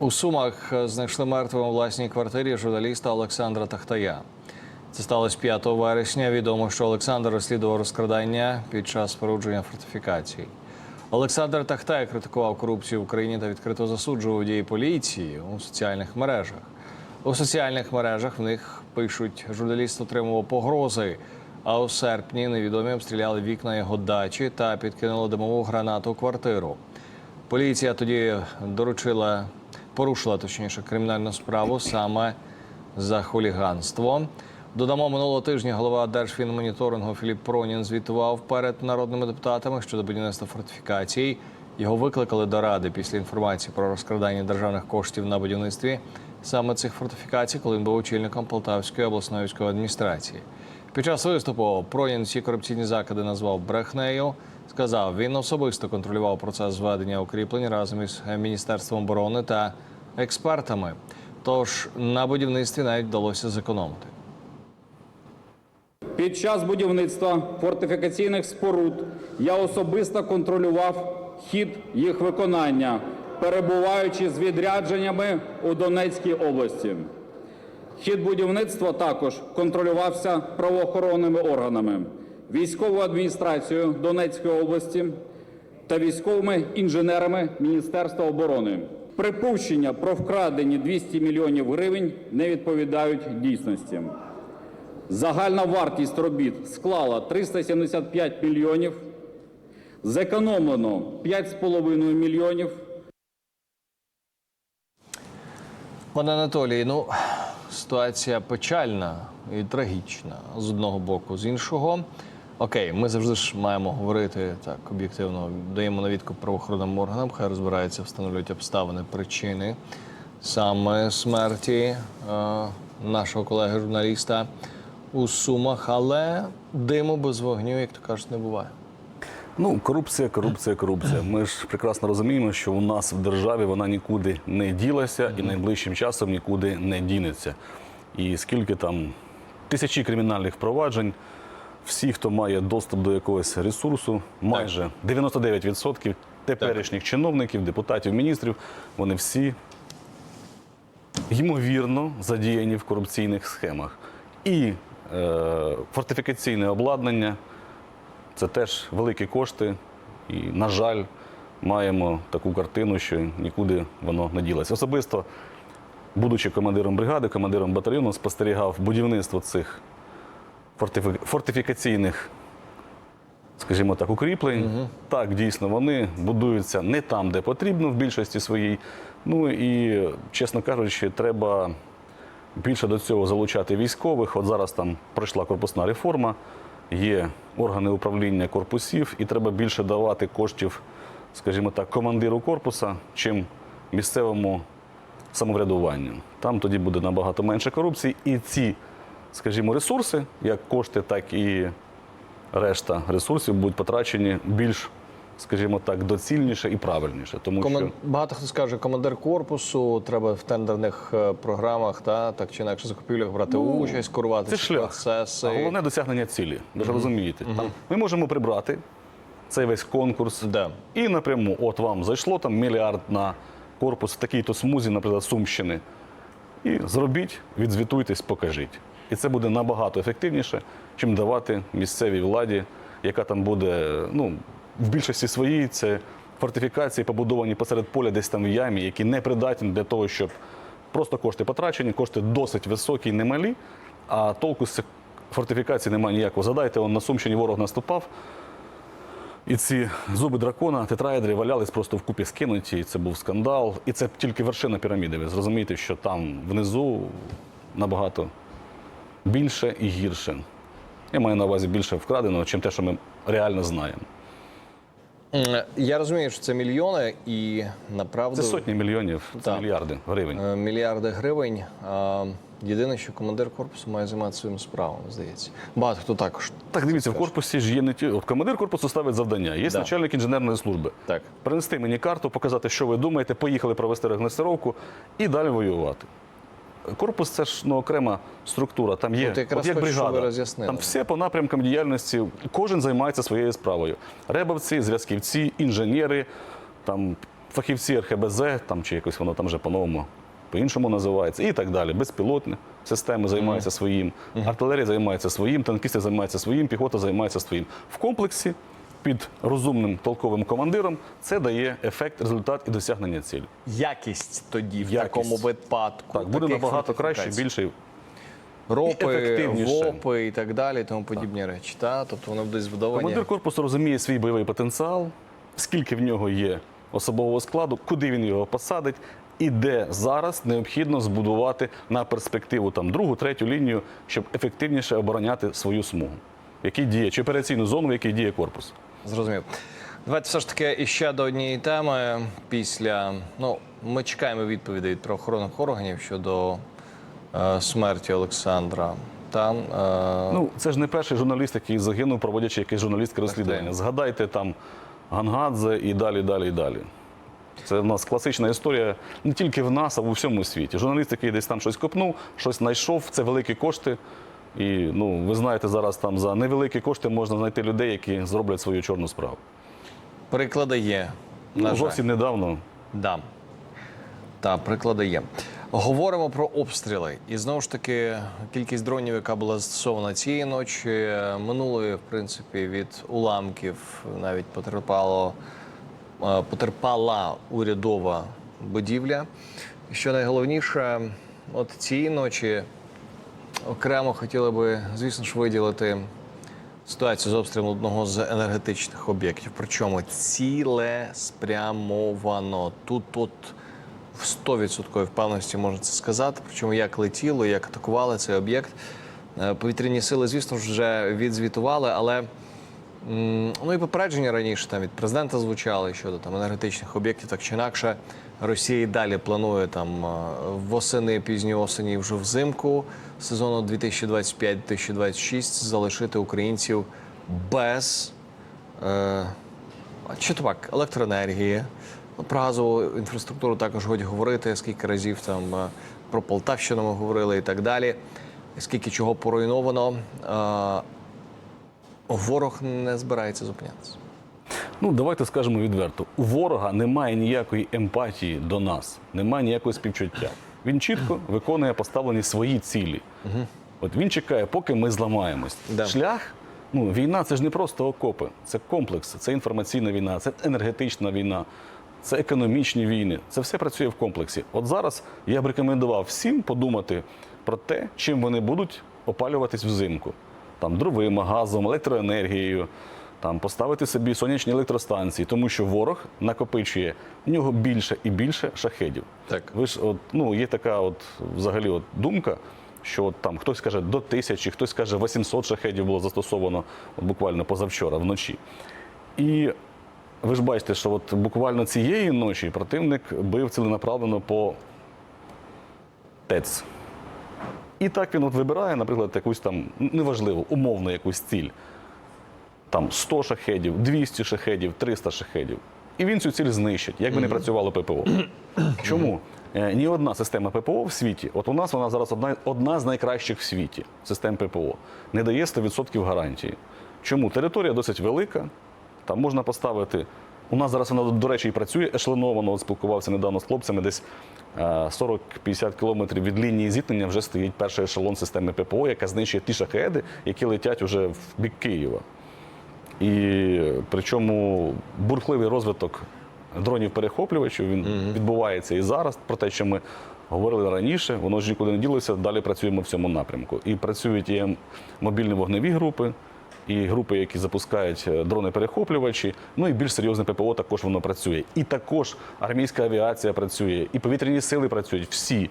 У Сумах знайшли мертвим у власній квартирі журналіста Олександра Тахтая. Це сталося 5 вересня. Відомо, що Олександр розслідував розкрадання під час спорудження фортифікацій. Олександр Тахтай критикував корупцію в Україні та відкрито засуджував дії поліції у соціальних мережах. У соціальних мережах в них пишуть, журналіст отримував погрози. А у серпні невідомі обстріляли вікна його дачі та підкинули димову гранату у квартиру. Поліція тоді доручила, порушила точніше кримінальну справу саме за хуліганство. Додамо минулого тижня голова Держфінмоніторингу Філіп Пронін звітував перед народними депутатами щодо будівництва фортифікацій. Його викликали до ради після інформації про розкрадання державних коштів на будівництві саме цих фортифікацій, коли він був очільником Полтавської обласної військової адміністрації. Під час виступу Пронін всі корупційні закиди назвав брехнею. Сказав, він особисто контролював процес зведення укріплень разом із міністерством оборони та експертами. Тож на будівництві навіть вдалося зекономити. Під час будівництва фортифікаційних споруд я особисто контролював хід їх виконання, перебуваючи з відрядженнями у Донецькій області. Хід будівництва також контролювався правоохоронними органами, військовою адміністрацією Донецької області та військовими інженерами Міністерства оборони. Припущення про вкрадені 200 мільйонів гривень не відповідають дійсності. Загальна вартість робіт склала 375 мільйонів. Зекономлено 5,5 мільйонів. Пане Анатолій, ну ситуація печальна і трагічна з одного боку, з іншого. Окей, ми завжди ж маємо говорити так об'єктивно, даємо навідку правоохоронним органам, хай розбираються, встановлюють обставини, причини саме смерті е, нашого колеги-журналіста у Сумах, але диму без вогню, як то кажуть, не буває. Ну, корупція, корупція, корупція. Ми ж прекрасно розуміємо, що у нас в державі вона нікуди не ділася і найближчим часом нікуди не дінеться. І скільки там тисячі кримінальних впроваджень, всі, хто має доступ до якогось ресурсу, майже 99% теперішніх чиновників, депутатів, міністрів, вони всі ймовірно задіяні в корупційних схемах. І е, фортифікаційне обладнання це теж великі кошти. І, на жаль, маємо таку картину, що нікуди воно не ділося. Особисто, будучи командиром бригади, командиром батальйону, спостерігав будівництво цих фортифікаційних, скажімо так, укріплень. Так, дійсно, вони будуються не там, де потрібно, в більшості своїй. Ну і, чесно кажучи, треба більше до цього залучати військових. От зараз там пройшла корпусна реформа, є органи управління корпусів, і треба більше давати коштів, скажімо так, командиру корпуса, чим місцевому самоврядуванню. Там тоді буде набагато менше корупції, і ці, скажімо, ресурси, як кошти, так і решта ресурсів, будуть потрачені більш, скажімо так, доцільніше і правильніше. Тому Комен... що Багато хто скаже, командир корпусу треба в тендерних е, програмах та так чи інакше закупівлях брати участь, Ну, це ці шлях. процеси. А головне досягнення цілі. Ви ж розумієте. Там ми можемо прибрати цей весь конкурс Да. і напряму, от вам зайшло там мільярд на корпус в такій-то смузі, наприклад, Сумщини. І зробіть, відзвітуйтесь, покажіть. І це буде набагато ефективніше, чим давати місцевій владі, яка там буде, ну, в більшості своїй це фортифікації, побудовані посеред поля, десь там в ямі, які не придатні для того, щоб просто кошти потрачені, кошти досить високі, немалі, а толку з фортифікацій немає ніякого. Задайте, он на Сумщині ворог наступав, і ці зуби дракона, тетраедри валялись просто вкупі скинуті. І це був скандал. І це тільки вершина піраміди. Ви зрозумієте, що там внизу набагато більше і гірше. Я маю на увазі більше вкраденого, чим те, що ми реально знаємо. Я розумію, що це мільйони і направду Це сотні мільйонів, це Так. мільярди гривень. е, мільярди гривень. Єдине, що командир корпусу має займатися своїми справами, здається. Багато хто також. Так, дивіться, в корпусі ж є не ті. От командир корпусу ставить завдання. Є Да. начальник інженерної служби. Так. Принести мені карту, показати, що ви думаєте, поїхали провести регнестировку і далі воювати. Корпус це ж ну, окрема структура. Там є От якраз от як хочу, щоб ви бригада. роз'яснили. Там все по напрямкам діяльності. Кожен займається своєю справою. Ребовці, зв'язківці, інженери, там фахівці РХБЗ, там чи якось воно там вже по-новому по-іншому називається, і так далі. Безпілотні системи займаються своїм, артилерія займається своїм, танкісти займаються своїм, піхота займається своїм. В комплексі під розумним толковим командиром це дає ефект, результат і досягнення цілі. Якість тоді в Якість. такому випадку. Так, буде набагато краще, більше. ропи. ВОПи і так далі, тому подібні речі. Та? Тобто вони будуть збудовані. Командир корпусу розуміє свій бойовий потенціал, скільки в нього є особового складу, куди він його посадить, і де зараз необхідно збудувати на перспективу там другу, третю лінію, щоб ефективніше обороняти свою смугу. Який діє, чи операційну зону, в якій діє корпус. Зрозумів. Давайте все ж таки іще до однієї теми. Після ну ми чекаємо відповідей від правоохоронних органів щодо е, смерті Олександра. Там е, Ну, це ж не перший журналіст, який загинув, проводячи якесь журналістське розслідування. Згадайте там Гангадзе і далі, далі, і далі. Це в нас класична історія не тільки в нас, а в усьому світі. Журналіст, який десь там щось копнув, щось знайшов, це великі кошти. І ну, ви знаєте, зараз там за невеликі кошти можна знайти людей, які зроблять свою чорну справу. приклади є. На Ну, жаль. зовсім недавно Да. Та, приклади є. Говоримо про обстріли. І знову ж таки, кількість дронів, яка була застосована цієї ночі, минулої, в принципі, від уламків навіть потерпало, е, потерпала урядова будівля. Що найголовніше, от цієї ночі окремо хотіли би, звісно ж, виділити ситуацію з обстрілом одного з енергетичних об'єктів. Причому ціле спрямовано. Тут тут в 100% впевненості можна це сказати. Причому як летіло, як атакували цей об'єкт. Е, Повітряні сили, звісно ж, вже відзвітували, але ну і попередження раніше там від президента звучали щодо там енергетичних об'єктів, так чи інакше. Росія і далі планує там е, восени, пізньої осені, вже взимку сезону 2025-2026 залишити українців без е, так, електроенергії. Ну, Про газову інфраструктуру також годі говорити, скільки разів там е, про Полтавщину ми говорили і так далі. Скільки чого поруйновано. Е, Ворог не збирається зупинятися. Ну, давайте скажемо відверто: у ворога немає ніякої емпатії до нас, немає ніякого співчуття. Він чітко виконує поставлені свої цілі. От він чекає, поки ми зламаємось. Да. Шлях, ну, війна це ж не просто окопи, це комплекс, це інформаційна війна, це енергетична війна, це економічні війни. Це все працює в комплексі. От зараз я б рекомендував всім подумати про те, чим вони будуть опалюватись взимку. Там дровима, газом, електроенергією, там поставити собі сонячні електростанції, тому що ворог накопичує в нього більше і більше шахедів. Так. Ви ж от ну є така, от взагалі, от думка, що от там хтось каже до тисячі, хтось каже 800 шахедів було застосовано от буквально позавчора вночі. І ви ж бачите, що от буквально цієї ночі противник бив ціленаправлено по ТЕЦ. І так він от вибирає, наприклад, якусь там неважливо, умовно якусь ціль. Там 100 шахедів, 200 шахедів, 300 шахедів. І він цю ціль знищить, як би не працювало ППО. Чому? Е, Ні одна система ППО в світі, от у нас вона зараз одна, одна з найкращих в світі систем ППО, не дає 100% гарантії. Чому? Територія досить велика, там можна поставити. У нас зараз вона, до речі, і працює ешелоновано. От спілкувався недавно з хлопцями. Десь е, 40-50 кілометрів від лінії зіткнення вже стоїть перший ешелон системи ППО, яка знищує ті шахеди, які летять уже в бік Києва. І причому бурхливий розвиток дронів-перехоплювачів він відбувається і зараз. Про те, що ми говорили раніше, воно ж нікуди не ділося. Далі працюємо в цьому напрямку. І працюють і мобільні вогневі групи, і групи, які запускають е, дрони-перехоплювачі. Ну і більш серйозне ППО також воно працює. І також армійська авіація працює, і повітряні сили працюють. Всі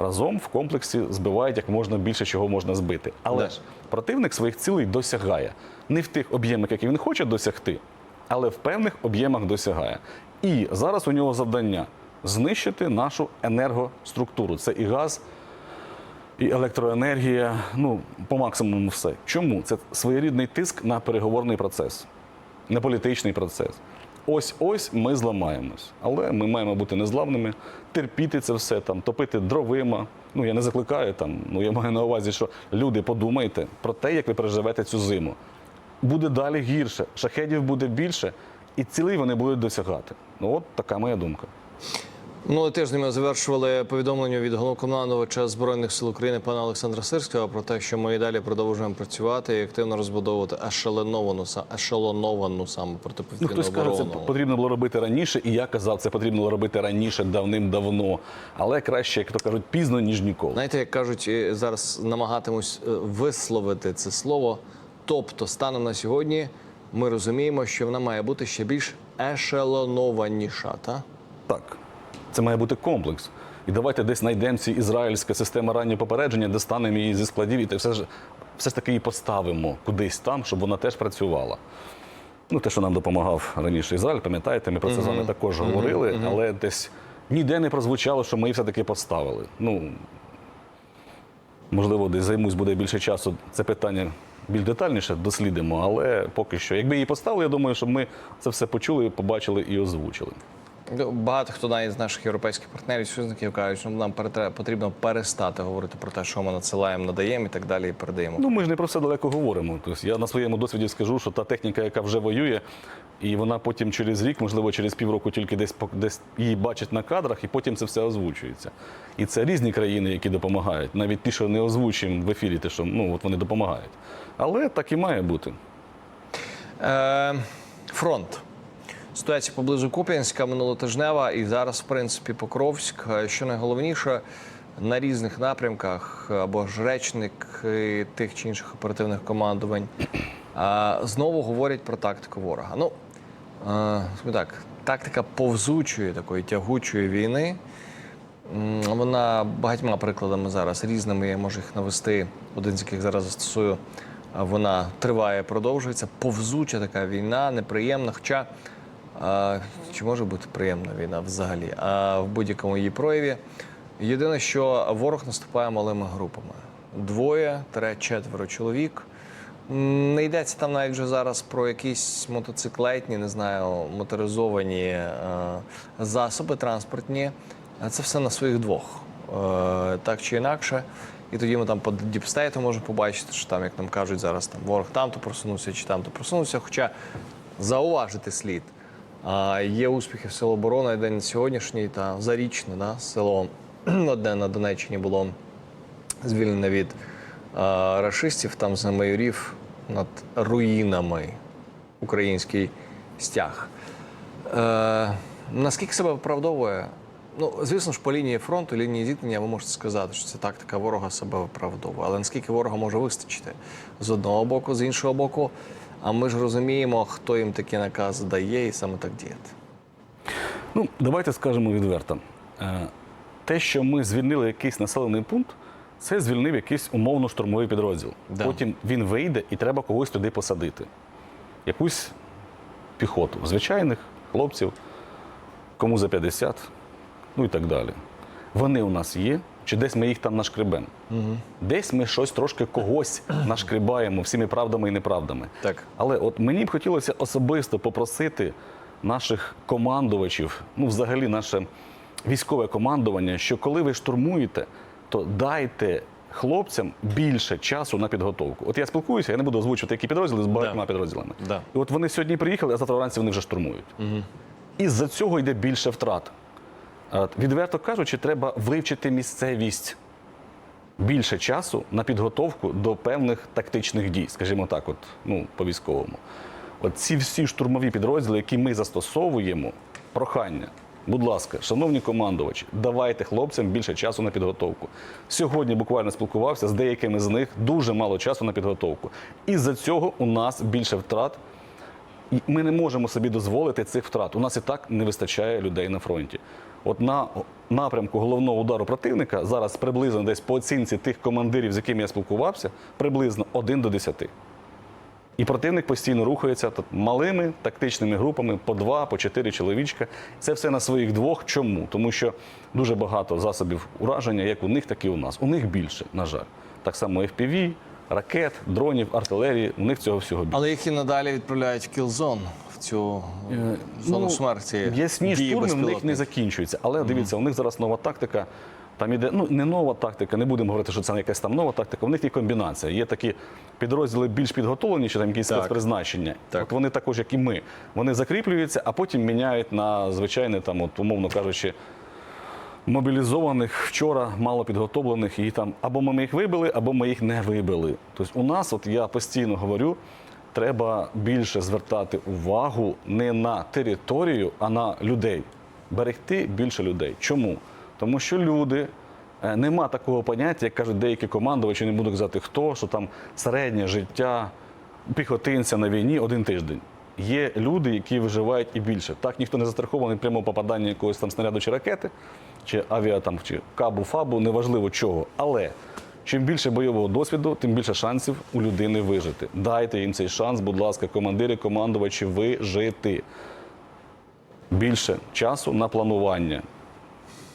разом в комплексі збивають як можна більше, чого можна збити. Але ж противник своїх цілей досягає не в тих об'ємах, які він хоче досягти, але в певних об'ємах досягає. І зараз у нього завдання знищити нашу енергоструктуру. Це і газ, і електроенергія. Ну, по максимуму все. Чому? Це своєрідний тиск на переговорний процес, на політичний процес. Ось ось ми зламаємось. Але ми маємо бути незламними, терпіти це все, там, топити дровима. Ну, я не закликаю там. Ну, я маю на увазі, що люди подумайте про те, як ви переживете цю зиму. Буде далі гірше, шахедів буде більше. і цілий вони будуть досягати. Ну от така моя думка. Ну, тиждень ми завершували повідомлення від головнокомандувача Збройних сил України пана Олександра Сирського про те, що ми і далі продовжуємо працювати і активно розбудовувати ешелоновану, ешелоновану саме Ну, протиповітряну хтось каже, це потрібно було робити раніше, і я казав, це потрібно було робити раніше, давним-давно. Але краще, як то кажуть, пізно, ніж ніколи. Знаєте, як кажуть, зараз намагатимусь е, висловити це слово. Тобто, станом на сьогодні ми розуміємо, що вона має бути ще більш ешелонованіша, та? Так, це має бути комплекс. І давайте десь знайдемо ці ізраїльська система раннього попередження, достанемо її зі складів і все ж все ж таки її поставимо кудись там, щоб вона теж працювала. Ну, те, що нам допомагав раніше Ізраїль, пам'ятаєте, ми про це з вами також говорили, але десь ніде не прозвучало, що ми її все-таки поставили. Ну, можливо, десь займусь буде більше часу. Це питання більш детальніше дослідимо, але поки що. Якби її поставили, я думаю, щоб ми це все почули, побачили і озвучили. Ну, Багато хто навіть з наших європейських партнерів, союзників кажуть, що нам потрібно перестати говорити про те, що ми надсилаємо, надаємо і так далі, і передаємо. Ну, ми ж не про все далеко говоримо. Тобто я на своєму досвіді скажу, що та техніка, яка вже воює, і вона потім через рік, можливо, через півроку тільки десь десь її бачать на кадрах, і потім це все озвучується. І це різні країни, які допомагають. Навіть ті, що не озвучуємо в ефірі, те, що ну от вони допомагають. Але так і має бути. Е, фронт. Ситуація поблизу Куп'янська минулотижнева і зараз, в принципі, Покровськ. Е, Що найголовніше, на різних напрямках або ж речник е, тих чи інших оперативних командувань е, знову говорять про тактику ворога. Ну, е, так, тактика повзучої такої тягучої війни. Вона багатьма прикладами зараз різними. Я можу їх навести. Один з яких зараз застосую. Вона триває, продовжується. Повзуча така війна, неприємна. Хоча а, чи може бути приємна війна взагалі? А в будь-якому її прояві. Єдине, що ворог наступає малими групами: двоє, тре, четверо чоловік. Не йдеться там навіть вже зараз про якісь мотоциклетні, не знаю, моторизовані е, засоби транспортні. Це все на своїх двох, е, так чи інакше. І тоді ми там по діпстейту можемо побачити, що там, як нам кажуть, зараз там ворог там-то просунувся чи там-то просунувся. Хоча зауважити слід. Є успіхи в Сил оборони день сьогоднішній та зарічне, да, село одне на Донеччині було звільнене від рашистів, там за майорів над руїнами український стяг. Е, наскільки себе виправдовує? Ну, звісно ж, по лінії фронту, лінії зіткнення, ви можете сказати, що це тактика ворога себе виправдовує. Але наскільки ворога може вистачити з одного боку, з іншого боку, а ми ж розуміємо, хто їм такі накази дає і саме так діяти. Ну, давайте скажемо відверто. Е, Те, що ми звільнили якийсь населений пункт, це звільнив якийсь умовно штурмовий підрозділ. Да. Потім він вийде і треба когось туди посадити. Якусь піхоту, звичайних хлопців, кому за 50, ну і так далі. Вони у нас є, чи десь ми їх там нашкребемо. Десь ми щось трошки когось нашкрібаємо всіми правдами і неправдами. Так. Але от мені б хотілося особисто попросити наших командувачів, ну взагалі наше військове командування, що коли ви штурмуєте, то дайте хлопцям більше часу на підготовку. От я спілкуюся, я не буду озвучувати, які підрозділи з багатьма Да. підрозділами. Да. І от вони сьогодні приїхали, а завтра вранці вони вже штурмують. І з-за цього йде більше втрат. Відверто кажучи, треба вивчити місцевість більше часу на підготовку до певних тактичних дій, скажімо так, от, ну, по військовому. От ці всі штурмові підрозділи, які ми застосовуємо, прохання. Будь ласка, шановні командувачі, давайте хлопцям більше часу на підготовку. Сьогодні буквально спілкувався з деякими з них дуже мало часу на підготовку. І з-за цього у нас більше втрат. Ми не можемо собі дозволити цих втрат. У нас і так не вистачає людей на фронті. От на напрямку головного удару противника зараз приблизно десь по оцінці тих командирів, з якими я спілкувався, приблизно 1 до 10. І противник постійно рухається малими тактичними групами по два, по чотири чоловічка. Це все на своїх двох. Чому? Тому що дуже багато засобів ураження, як у них, так і у нас. У них більше, на жаль. Так само FPV, ракет, дронів, артилерії. У них цього всього більше. Але їх і надалі відправляють в кілзон, в цю Е, зону ну, смерті. Дії штурми в них не закінчуються. Але дивіться, у них зараз нова тактика. Там іде ну не нова тактика, не будемо говорити, що це якась там нова тактика. В них є комбінація. Є такі підрозділи більш підготовлені, чи там якісь Так. спецпризначення. Так. От вони також, як і ми, вони закріплюються, а потім міняють на звичайне, там, от, умовно кажучи, мобілізованих вчора, мало підготовлених, і там або ми їх вибили, або ми їх не вибили. Тобто у нас, от я постійно говорю, треба більше звертати увагу не на територію, а на людей. Берегти більше людей. Чому? Тому що люди. е, Нема такого поняття, як кажуть деякі командувачі, не буду казати хто, що там середнє життя піхотинця на війні один тиждень. Є люди, які виживають і більше. Так ніхто не застрахований прямо попадання якогось там снаряду чи ракети, чи авіа там, чи кабу, фабу, неважливо чого. Але чим більше бойового досвіду, тим більше шансів у людини вижити. Дайте їм цей шанс, будь ласка, командири, командувачі, вижити. Більше часу на планування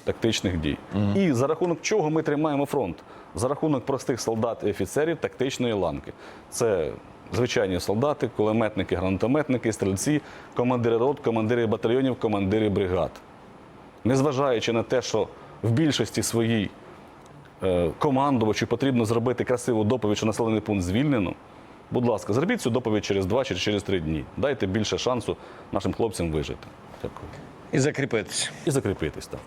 тактичних дій. І за рахунок чого ми тримаємо фронт? За рахунок простих солдат і офіцерів тактичної ланки. Це звичайні солдати, кулеметники, гранатометники, стрільці, командири рот, командири батальйонів, командири бригад. Незважаючи на те, що в більшості своїй е, командувачу потрібно зробити красиву доповідь, що населений пункт звільнено. Будь ласка, зробіть цю доповідь через два чи через три дні. Дайте більше шансу нашим хлопцям вижити. Дякую. І закріпитися. І закріпитись так.